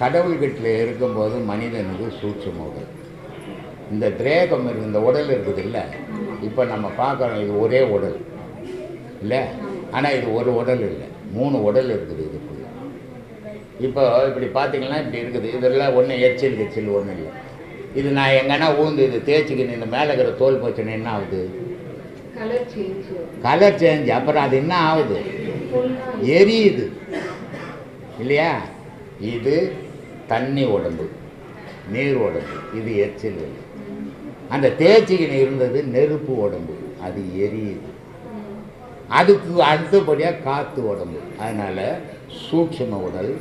கடவுள்கிட்ட இருக்கும்போது மனிதனுக்கு சூட்சும உடல் இந்த திரேகம் இந்த உடல் இருக்குது இல்லை இப்போ நம்ம பார்க்குறோம் இது ஒரே உடல். இல்லை? ஆனால் இது ஒரு உடல் இல்லை. மூணு உடல் இருக்குது இதுக்குள்ள. இப்போ இப்படி பார்த்தீங்கன்னா இப்படி இருக்குது. இதெல்லாம் ஒன்று எச்சில் கிச்சில் ஒன்றும் இல்லை. இது நான் எங்கன்னா ஊந்து இது தேய்ச்சிக்கின்னு இந்த மேலே இருக்கிற தோல் போச்சுன்னா என்ன ஆகுது? கலர் சேஞ்ச் அப்புறம் அது என்ன ஆகுது. எரியுது. இல்லையா? இது தண்ணி உடம்பு நீர் உடம்பு இது எச்சில் இல்லை அந்த தேய்ச்சிக்கின்னு இருந்தது நெருப்பு உடம்பு அது எரியுது. அதுக்கு அடுத்தபடியாக காற்று உடம்பு. அதனால் சூட்சும உடல்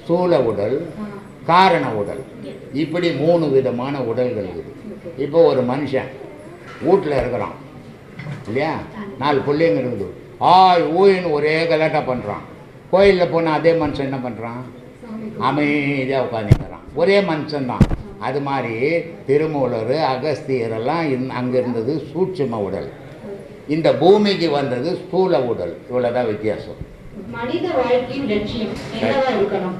ஸ்தூல உடல் காரண உடல். இப்படி மூணு விதமான உடல்கள் இருக்குது இப்போ ஒரு மனுஷன் வீட்டில் இருக்கிறான் இல்லையா? நாலு பிள்ளைங்க இருக்குது. ஆய் ஊயின்னு ஒரே கலாட்டாக பண்ணுறான் கோயிலில் போனால் அதே மனுஷன் என்ன பண்ணுறான் அமைதியாக உட்காந்துக்கிறான் ஒரே மனுஷன்தான். அது மாதிரி திருமூலர் அகஸ்தியர் எல்லாம் இந் அங்கே இருந்தது சூட்சும உடல். இந்த பூமிக்கு வந்தது ஸ்தூல உடல். இவ்வளோதான் வித்தியாசம். மனித வாழ்க்கையின் லட்சியம் என்னவா இருக்கணும்?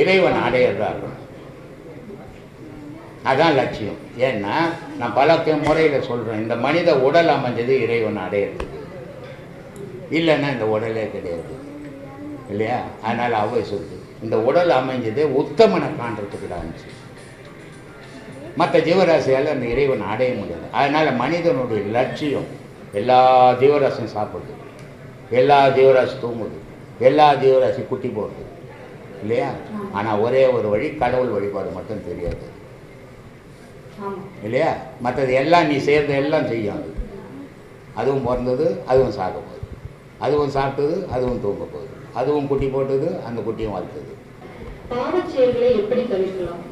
இறைவன் அடையிறதா இருக்கணும். அதான் லட்சியம். ஏன்னா நான் பல முறையில் சொல்கிறேன் இந்த மனித உடல் அமைஞ்சது இறைவன் அடையிறதுக்கு இல்லைன்னா இந்த உடலே கிடையாது. இல்லையா? அதனால் அவை சொல்லுது இந்த உடல் அமைஞ்சது உத்தமனை காண்றதுக்கு தான் மற்ற ஜீவராசியால் அந்த இறைவன் அடைய முடியாது அதனால் மனிதனுடைய லட்சியம் எல்லா ஜீவராசியும் சாப்பிடுது. எல்லா ஜீவராசி தூங்குது. எல்லா ஜீவராசி குட்டி போடுது. இல்லையா? ஆனால் ஒரே ஒரு வழி கடவுள் வழிபாடு மட்டும் தெரியாது. இல்லையா? மற்றது எல்லாம் நீ சேர்ந்த எல்லாம் செய்யும் அது. அதுவும் பிறந்தது அதுவும் சாக போகுது. அதுவும் சாப்பிட்டது அதுவும் தூங்க போகுது. அதுவும் குட்டி போட்டது அந்த குட்டியும் தவிர்க்கலாம்?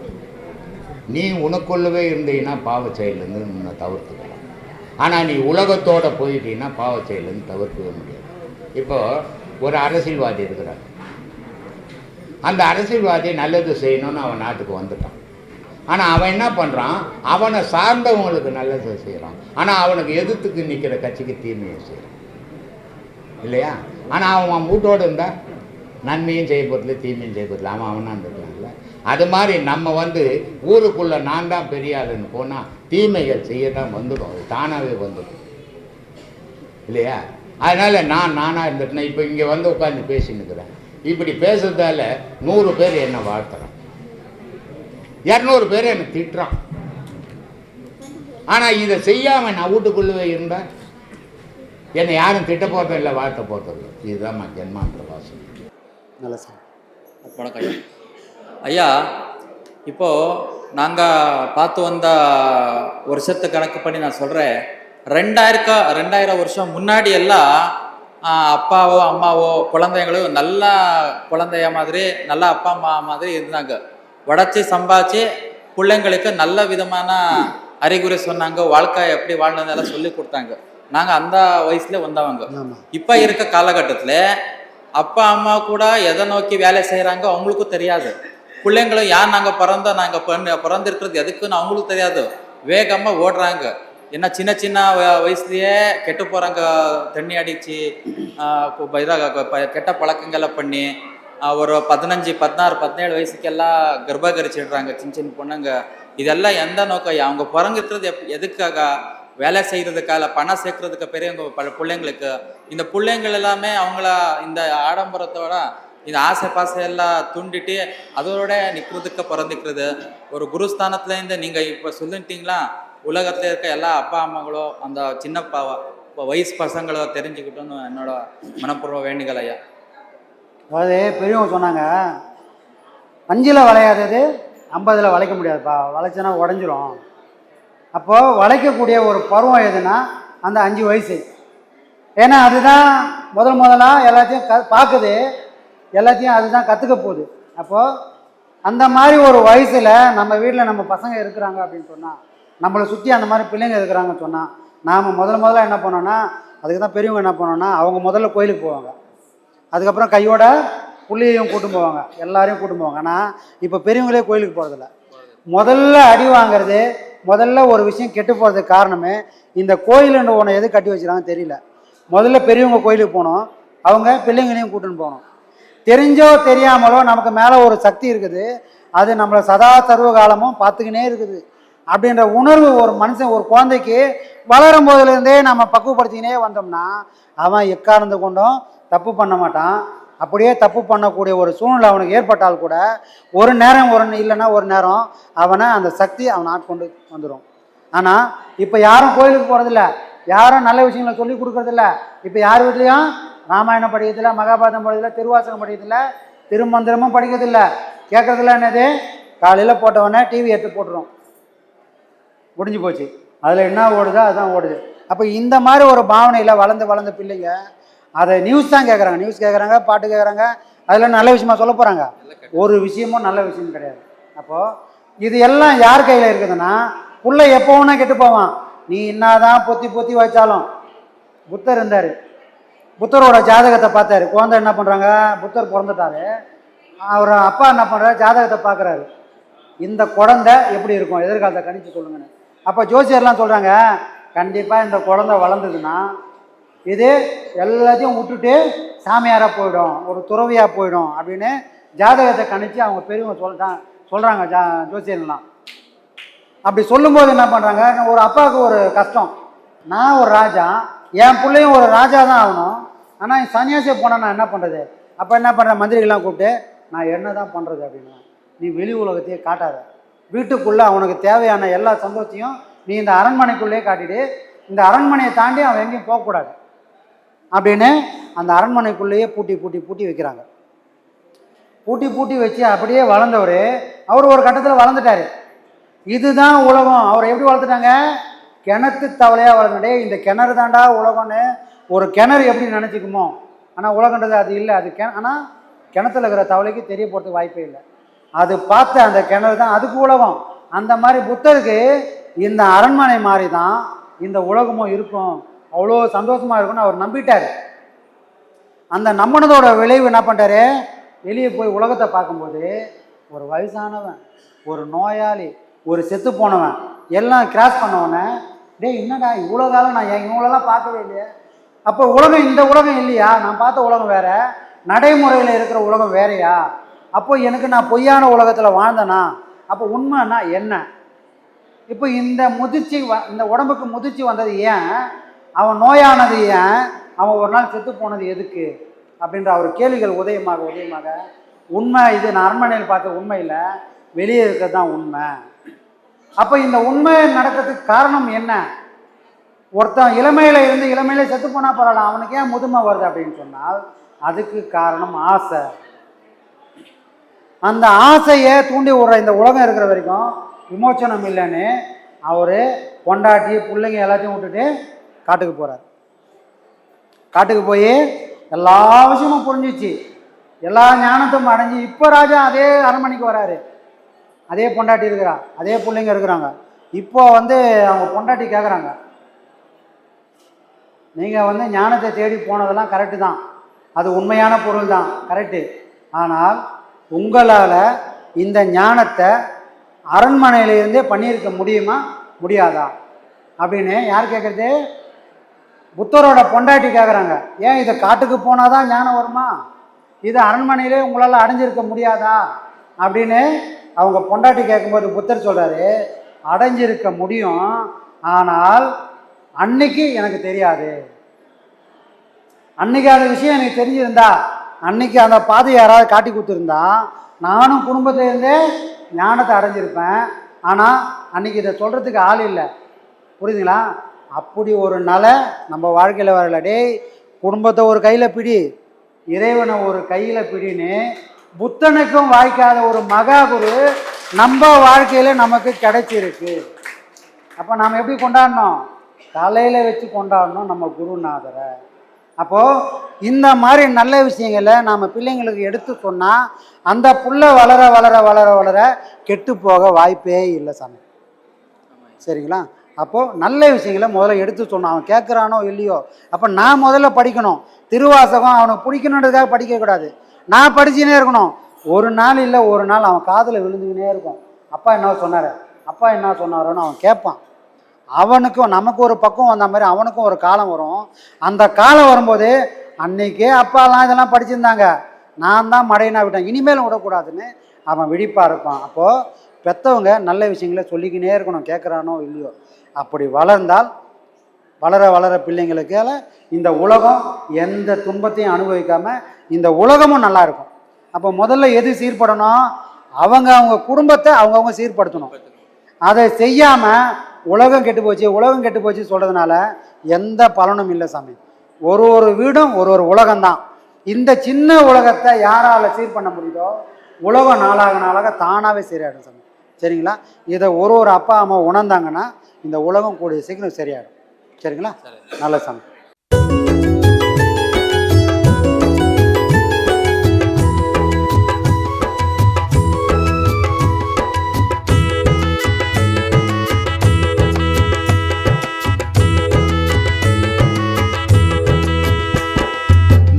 நீ உனக்குள்ளவே இருந்தீங்கன்னா பாவச் செயல்லேருந்து உன்னை தவிர்த்துக்கலாம். ஆனால் நீ உலகத்தோட போயிட்டீங்கன்னா பாவச் செயல்லேருந்து தவிர்க்கவே முடியாது. இப்போ ஒரு அரசியல்வாதி இருக்கிறான் அந்த அரசியல்வாதி நல்லது செய்யணும்னு அவன் நாட்டுக்கு வந்துட்டான். ஆனால் அவன் என்ன பண்ணுறான் அவனை சார்ந்தவங்களுக்கு நல்லது செய்கிறான் ஆனால் அவனுக்கு எதிர்த்துக்கு நிற்கிற கட்சிக்கு தீமையை செய்கிறான் இல்லையா? ஆனால் அவன் அவன் வீட்டோடு இருந்தால் நன்மையும் செய்ய போகிறதில்ல தீமையும் செய்ய போகிறதில்ல அவன் அவனாக இருந்திருக்கலாம்ல. அது மாதிரி நம்ம வந்து ஊருக்குள்ளே நான் தான் பெரிய ஆளுன்னு போனால் தீமைகள் செய்ய தான் வந்துடும். அது தானாகவே வந்துடும். இல்லையா? அதனால் நான் நானாக இருந்துட்டேன் இப்போ இங்கே வந்து உட்காந்து பேசினுக்கிறேன் இப்படி பேசுறதால நூறு பேர் என்னை வாழ்த்துறான். இரநூறு பேர் என்னை திட்டுறான். ஆனால் இதை செய்யாமல் நான் வீட்டுக்குள்ளவே இருந்தால் என்னை யாரும் திட்ட போகிறதும் இல்லை வாழ்த்த போகிறதும் இல்லை. இதுதான் நான் ஜென்மாந்திர வாசம் நல்ல சார் வணக்கம் ஐயா. ஐயா இப்போது நாங்கள் பார்த்து வந்த வருஷத்து கணக்கு பண்ணி நான் சொல்கிறேன் ரெண்டாயிரக்கா ரெண்டாயிரம் வருஷம் முன்னாடி எல்லாம் அப்பாவோ அம்மாவோ குழந்தைங்களோ நல்ல குழந்தைய மாதிரி நல்ல அப்பா அம்மா மாதிரி இருந்தாங்க. உடச்சி சம்பாதிச்சு பிள்ளைங்களுக்கு நல்ல விதமான அறிகுறி சொன்னாங்க. வாழ்க்கை எப்படி வாழணுன்னெல்லாம் சொல்லி கொடுத்தாங்க. நாங்கள் அந்த வயசுல வந்தவங்க. இப்போ இருக்க காலகட்டத்தில் அப்பா அம்மா கூட எதை நோக்கி வேலை செய்கிறாங்க அவங்களுக்கும் தெரியாது. பிள்ளைங்களும் யார் நாங்கள் பிறந்தோம் நாங்கள் பிறந்து பிறந்திருக்கிறது எதுக்குன்னு அவங்களுக்கும் தெரியாது. வேகமாக ஓடுறாங்க. ஏன்னா சின்ன சின்ன வயசுலயே கெட்டு போகிறாங்க தண்ணி அடித்து இதாக கெட்ட பழக்கங்களை பண்ணி ஒரு பதினஞ்சு பதினாறு பதினேழு வயசுக்கெல்லாம் கர்ப்பகரிச்சிடுறாங்க சின்ன சின்ன பொண்ணுங்க. இதெல்லாம் எந்த நோக்கம்? அவங்க பிறங்கிருக்கிறது எப் எதுக்காக? வேலை செய்கிறதுக்காக பணம் சேர்க்கறதுக்கு பெரியவங்க பல பிள்ளைங்களுக்கு இந்த பிள்ளைங்கள் எல்லாமே அவங்கள இந்த ஆடம்பரத்தோட இந்த ஆசை பாசை எல்லாம் தூண்டிட்டு அதோட நிற்கிறதுக்கு பிறந்துக்கிறது ஒரு குருஸ்தானத்துலேருந்து நீங்கள் இப்போ சொல்லிட்டீங்களா? உலகத்தில் இருக்க எல்லா அப்பா அம்மாங்களோ அந்த சின்ன இப்போ வயசு பசங்களோ தெரிஞ்சுக்கிட்டோன்னு என்னோட மனப்பூர்வ வேண்டுகள் ஐயா. அதாவது பெரியவங்க சொன்னாங்க அஞ்சில் வளையாதது ஐம்பதில் வளைக்க முடியாதுப்பா. வளைச்சனா உடஞ்சிரும். அப்போது வளைக்கக்கூடிய ஒரு பருவம் எதுனா அந்த அஞ்சு வயசு. ஏன்னா அதுதான் முதல் முதலாக எல்லாத்தையும் க பார்க்குது எல்லாத்தையும் அதுதான் கற்றுக்க போகுது. அப்போது அந்த மாதிரி ஒரு வயசில் நம்ம வீட்டில் நம்ம பசங்க இருக்கிறாங்க அப்படின்னு சொன்னால் நம்மளை சுற்றி அந்த மாதிரி பிள்ளைங்க இருக்கிறாங்கன்னு சொன்னால் நாம் முதல்ல முதல்ல என்ன பண்ணோன்னா அதுக்கு தான் பெரியவங்க என்ன பண்ணோன்னா அவங்க முதல்ல கோயிலுக்கு போவாங்க. அதுக்கப்புறம் கையோட புள்ளியையும் கூட்டும் போவாங்க. எல்லாரையும் கூட்டும் போவாங்க. ஆனால் இப்போ பெரியவங்களே கோயிலுக்கு போகிறதில்ல முதல்ல அடி வாங்குறது முதல்ல ஒரு விஷயம் கெட்டு போகிறதுக்கு காரணமே இந்த கோயிலுன்ற ஒன்று எது கட்டி வச்சுருக்காங்கன்னு தெரியல. முதல்ல பெரியவங்க கோயிலுக்கு போனோம். அவங்க பிள்ளைங்களையும் கூட்டின்னு போகணும் தெரிஞ்சோ தெரியாமலோ நமக்கு மேலே ஒரு சக்தி இருக்குது. அது நம்மளை சதா சர்வ காலமும் பார்த்துக்கினே இருக்குது. அப்படின்ற உணர்வு ஒரு மனுஷன் ஒரு குழந்தைக்கு வளரும் போதுலேருந்தே நம்ம பக்குவப்படுத்திக்கினே வந்தோம்னா அவன் எக்காரணத்தை கொண்டும் தப்பு பண்ண மாட்டான். அப்படியே தப்பு பண்ணக்கூடிய ஒரு சூழ்நிலை அவனுக்கு ஏற்பட்டால் கூட ஒரு நேரம் ஒரு இல்லைன்னா ஒரு நேரம் அவனை அந்த சக்தி அவன் ஆட்கொண்டு வந்துடும் ஆனால் இப்போ யாரும் கோயிலுக்கு போகிறதில்ல யாரும் நல்ல விஷயங்களை சொல்லி கொடுக்கறதில்ல. இப்போ யார் வீட்லேயும்? ராமாயணம் படிக்கிறதில்ல மகாபாரதம் படிக்கிறதில்ல திருவாசகம் படிக்கிறதில்ல திருமந்திரமும் படிக்கிறதில்ல. கேட்குறதில்ல என்னது? காலையில் போட்டவொடனே டிவி எடுத்து போட்டுரும். முடிஞ்சு போச்சு. அதில் என்ன ஓடுதோ அதுதான் ஓடுது. அப்போ இந்த மாதிரி ஒரு பாவனையில் வளர்ந்து வளர்ந்த பிள்ளைங்க அதை நியூஸ் தான் கேட்குறாங்க நியூஸ் கேட்குறாங்க பாட்டு கேட்குறாங்க அதில் நல்ல விஷயமா சொல்ல போகிறாங்க ஒரு விஷயமும் நல்ல விஷயம் கிடையாது. அப்போது இது எல்லாம் யார் கையில் இருக்குதுன்னா புள்ள எப்போ வேணா கெட்டு போவான். நீ என்னதான் பொத்தி பொத்தி வச்சாலும் புத்தர் இருந்தார். புத்தரோட ஜாதகத்தை பார்த்தாரு. குழந்தை என்ன பண்ணுறாங்க புத்தர் பிறந்துட்டாரு. அவர் அப்பா என்ன பண்ணுறாரு ஜாதகத்தை பார்க்குறாரு. இந்த குழந்தை எப்படி இருக்கும்? எதிர்காலத்தை கணிச்சு சொல்லுங்கன்னு அப்போ ஜோசியர்லாம் சொல்கிறாங்க கண்டிப்பாக இந்த குழந்தை வளர்ந்ததுன்னா இது எல்லாத்தையும் விட்டுட்டு சாமியாராக போயிடும் ஒரு துறவியாக போயிடும் அப்படின்னு ஜாதகத்தை கணிச்சு அவங்க பெரியவங்க சொல்லிட்டான் சொல்கிறாங்க ஜா ஜோசியர்லாம் அப்படி சொல்லும்போது என்ன பண்ணுறாங்க ஒரு அப்பாவுக்கு ஒரு கஷ்டம். நான் ஒரு ராஜா என் பிள்ளையும் ஒரு ராஜா தான் ஆகணும். ஆனால் சன்னியாசியை போனால் நான் என்ன பண்ணுறது அப்போ என்ன பண்ணுறேன் மந்திரிகள்லாம் கூப்பிட்டு நான் என்ன தான் பண்ணுறது அப்படின்னு நீ வெளி உலகத்தையே காட்டாத. வீட்டுக்குள்ளே அவனுக்கு தேவையான எல்லா சந்தோஷத்தையும் நீ இந்த அரண்மனைக்குள்ளேயே காட்டிட்டு இந்த அரண்மனையை தாண்டி அவன் எங்கேயும் போகக்கூடாது. அப்படின்னு அந்த அரண்மனைக்குள்ளேயே பூட்டி பூட்டி பூட்டி வைக்கிறாங்க. பூட்டி பூட்டி வச்சு அப்படியே வளர்ந்தவர் அவர் ஒரு கட்டத்தில் வளர்ந்துட்டாரு. இதுதான் உலகம். அவர் எப்படி வளர்த்துட்டாங்க? கிணத்து தவளையாக வளர்ந்துட்டே இந்த கிணறு தாண்டா உலகம்னு ஒரு கிணறு எப்படி நினச்சிக்குமோ? ஆனால் உலகன்றது அது இல்லை. அது கிண ஆனால் கிணத்துல இருக்கிற தவளைக்கு தெரிய போகிறதுக்கு வாய்ப்பே இல்லை. அது பார்த்த அந்த கிணறு தான் அதுக்கு உலகம். அந்த மாதிரி புத்தருக்கு இந்த அரண்மனை மாதிரி தான் இந்த உலகமும் இருக்கும். அவ்வளோ சந்தோஷமாக இருக்கும்னு அவர் நம்பிட்டார். அந்த நம்பினதோட விளைவு என்ன பண்ணுறாரு வெளியே போய் உலகத்தை பார்க்கும்போது ஒரு வயசானவன் ஒரு நோயாளி ஒரு செத்து போனவன் எல்லாம் கிராஸ் பண்ணவனே டேய் என்னடா இவ்வளோ காலம் நான் இவங்களெல்லாம் பார்க்கவே இல்லையே? அப்போ உலகம் இந்த உலகம் இல்லையா? நான் பார்த்த உலகம் வேற. நடைமுறையில் இருக்கிற உலகம் வேறையா? அப்போ எனக்கு நான் பொய்யான உலகத்தில் வாழ்ந்தேனா? அப்போ உண்மைன்னா என்ன? இப்போ இந்த முதிர்ச்சி வ இந்த உடம்புக்கு முதிர்ச்சி வந்தது ஏன்? அவன் நோயானது ஏன்? அவன் ஒரு நாள் செத்து போனது எதுக்கு? அப்படின்ற அவர் கேள்விகள் உதயமாக உதயமாக உண்மை இது நான் அரண்மனையில் பார்த்த உண்மை இல்லை வெளியே இருக்கிறது தான் உண்மை. அப்போ இந்த உண்மை நடக்கிறதுக்கு காரணம் என்ன? ஒருத்தன் இளமையில் இருந்து இளமையில செத்து போனால் பரவாயில்ல அவனுக்கு ஏன் முதுமை வருது அப்படின்னு சொன்னால் அதுக்கு காரணம் ஆசை. அந்த ஆசையை தூண்டி விடுற இந்த உலகம் இருக்கிற வரைக்கும் விமோச்சனம் இல்லைன்னு அவர் கொண்டாட்டி பிள்ளைங்க எல்லாத்தையும் விட்டுட்டு காட்டுக்கு போகிறார் காட்டுக்கு போய் எல்லா விஷயமும் புரிஞ்சிச்சு. எல்லா ஞானத்தும் அடைஞ்சு இப்போ ராஜா அதே அரண்மனைக்கு வராரு. அதே பொண்டாட்டி இருக்கிறா அதே பிள்ளைங்க இருக்கிறாங்க. இப்போ வந்து அவங்க பொண்டாட்டி கேட்குறாங்க நீங்கள் வந்து ஞானத்தை தேடி போனதெல்லாம் கரெக்டு தான். அது உண்மையான பொருள் தான் கரெக்டு ஆனால் உங்களால் இந்த ஞானத்தை அரண்மனையிலிருந்தே பண்ணியிருக்க முடியுமா? முடியாதா? அப்படின்னு யார் கேட்குறது புத்தரோட பொண்டாட்டி கேட்குறாங்க ஏன் இதை காட்டுக்கு போனால் தான் ஞானம் வருமா? இது அரண்மனையிலே உங்களால் அடைஞ்சிருக்க முடியாதா? அப்படின்னு அவங்க பொண்டாட்டி கேட்கும்போது புத்தர் சொல்கிறாரு அடைஞ்சிருக்க முடியும் ஆனால் அன்னைக்கு எனக்கு தெரியாது. அன்னைக்கு அந்த விஷயம் எனக்கு தெரிஞ்சிருந்தா அன்னைக்கு அந்த பாதை யாராவது காட்டி கொடுத்துருந்தா நானும் குடும்பத்திலேருந்தே ஞானத்தை அடைஞ்சிருப்பேன். ஆனால் அன்னைக்கு இதை சொல்கிறதுக்கு ஆள் இல்லை. புரியுதுங்களா? அப்படி ஒரு நலை நம்ம வாழ்க்கையில் வரல. குடும்பத்தை ஒரு கையில் பிடி இறைவனை ஒரு கையில் பிடின்னு புத்தனுக்கும் வாய்க்காத ஒரு மகாகுரு நம்ம வாழ்க்கையில் நமக்கு கிடைச்சிருக்கு. அப்போ நாம் எப்படி கொண்டாடணும்? தலையில் வச்சு கொண்டாடணும் நம்ம குருநாதரை. அப்போது இந்த மாதிரி நல்ல விஷயங்களை நாம் பிள்ளைங்களுக்கு எடுத்து சொன்னால் அந்த புள்ள வளர வளர வளர வளர கெட்டு போக வாய்ப்பே இல்லை சாமி. சரிங்களா? அப்போது நல்ல விஷயங்களை முதல்ல எடுத்து சொன்னோம் அவன் கேட்குறானோ இல்லையோ? அப்போ நான் முதல்ல படிக்கணும். திருவாசகம் அவனுக்கு பிடிக்கணுன்றதுக்காக படிக்கக்கூடாது நான் படிச்சுனே இருக்கணும். ஒரு நாள் இல்லை ஒரு நாள் அவன் காதில் விழுந்துக்கினே இருக்கும். அப்பா என்ன சொன்னார்? அப்பா என்ன சொன்னாரோன்னு அவன் கேட்பான் அவனுக்கும் நமக்கு ஒரு பக்கம் வந்த மாதிரி அவனுக்கும் ஒரு காலம் வரும். அந்த காலம் வரும்போது அன்னைக்கே அப்பாலாம் இதெல்லாம் படிச்சிருந்தாங்க. நான் தான் மடையினா விட்டேன். இனிமேலும் விடக்கூடாதுன்னு அவன் விழிப்பாக இருப்பான். அப்போது பெற்றவங்க நல்ல விஷயங்களை சொல்லிக்கினே இருக்கணும். கேட்குறானோ இல்லையோ? அப்படி வளர்ந்தால் வளர வளர பிள்ளைங்களுக்கால இந்த உலகம் எந்த துன்பத்தையும் அனுபவிக்காமல் இந்த உலகமும் நல்லா இருக்கும். அப்போ முதல்ல எது சீர்படணும்? அவங்க அவங்க குடும்பத்தை அவங்கவுங்க சீர்படுத்தணும். அதை செய்யாமல் உலகம் கெட்டு போச்சு உலகம் கெட்டு போச்சு சொல்கிறதுனால எந்த பலனும் இல்லை சாமி. ஒரு ஒரு வீடும் ஒரு ஒரு உலகம்தான். இந்த சின்ன உலகத்தை யாரால் சீர் பண்ண முடியுதோ உலகம் நாளாக நாளாக தானாகவே சரியாயிடும் சாமி. சரிங்களா? இதை ஒரு ஒரு அப்பா அம்மா உணர்ந்தாங்கன்னா இந்த உலகம் கூடிய சீக்கிரம் சரியாயிடும். சரிங்களா? நல்ல சாமி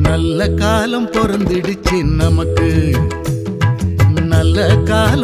நல்ல காலம் பிறந்துடுச்சு நமக்கு.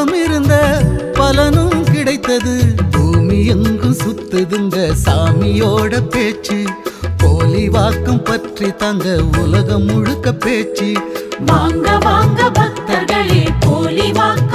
தவம் இருந்த பலனும் கிடைத்தது. பூமி எங்கும் சுத்துதுங்க சாமியோட பேச்சு. போலி வாக்கம் பற்றி தங்க உலகம் முழுக்க பேச்சு. வாங்க வாங்க பக்தர்களே போலி வாக்கு